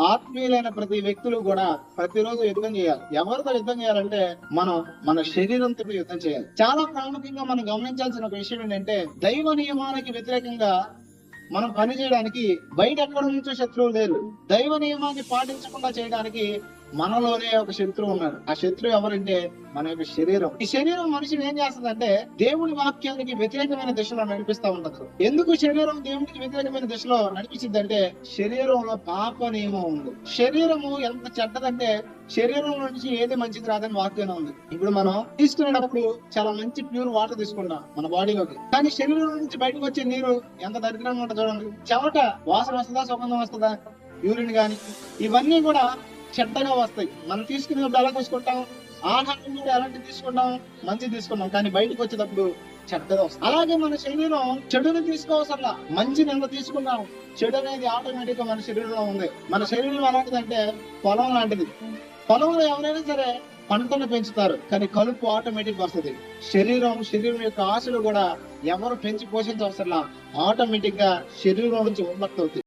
ఆత్మీయులైన ప్రతి వ్యక్తులు కూడా ప్రతిరోజు యుద్ధం చేయాలి. ఎవరితో యుద్ధం చేయాలంటే మనం మన శరీరంతో యుద్ధం చేయాలి. చాలా ప్రాముఖ్యంగా మనం గమనించాల్సిన ఒక విషయం ఏంటంటే దైవ నియమానికి వ్యతిరేకంగా మనం పని చేయడానికి బయట ఎక్కడ నుంచో శత్రువులు లేరు. దైవ నియమాన్ని పాటించకుండా చేయడానికి మనలోనే ఒక శత్రువు ఉన్నాడు. ఆ శత్రువు ఎవరంటే మన యొక్క శరీరం. ఈ శరీరం మనిషిని ఏం చేస్తుందంటే దేవుని వాక్యానికి వ్యతిరేకమైన దిశలో నడిపిస్తా ఉండదు ఎందుకు శరీరం దేవునికి వ్యతిరేకమైన దిశలో నడిపించిందంటే శరీరంలో పాప నియమం ఉంది. శరీరము ఎంత చెడ్డదంటే శరీరం నుంచి ఏది మంచిది రాదని వాక్యం ఉంది. ఇప్పుడు మనం తీసుకునేటప్పుడు చాలా మంచి ప్యూర్ వాటర్ తీసుకుంటాం మన బాడీలోకి. కానీ శరీరం నుంచి బయటకు వచ్చే నీరు ఎంత దరిద్రంగా ఉంటుంది చూడండి. చెమట వాసన వస్తుందా సుగంధం వస్తుందా? యూరిన్ గాని ఇవన్నీ కూడా చెడ్డగా వస్తాయి. మనం తీసుకునేటప్పుడు ఎలా తీసుకుంటాం? ఆహారం కూడా ఎలాంటి తీసుకుంటాం? మంచి తీసుకున్నాం. కానీ బయటకు వచ్చేటప్పుడు చెడ్డగా వస్తుంది. అలాగే మన శరీరం చెడుని తీసుకోవసరలా మంచిని ఎంత తీసుకున్నాం చెడు అనేది ఆటోమేటిక్గా మన శరీరంలో ఉంది. మన శరీరం ఎలాంటిదంటే పొలం లాంటిది. పొలంలో ఎవరైనా సరే పంటను పెంచుతారు. కానీ కలుపు ఆటోమేటిక్ వస్తుంది. శరీరం శరీరం యొక్క ఆశలు కూడా ఎవరు పెంచి పోషించవసరలా ఆటోమేటిక్గా శరీరం నుంచి ఉత్పత్తి అవుతుంది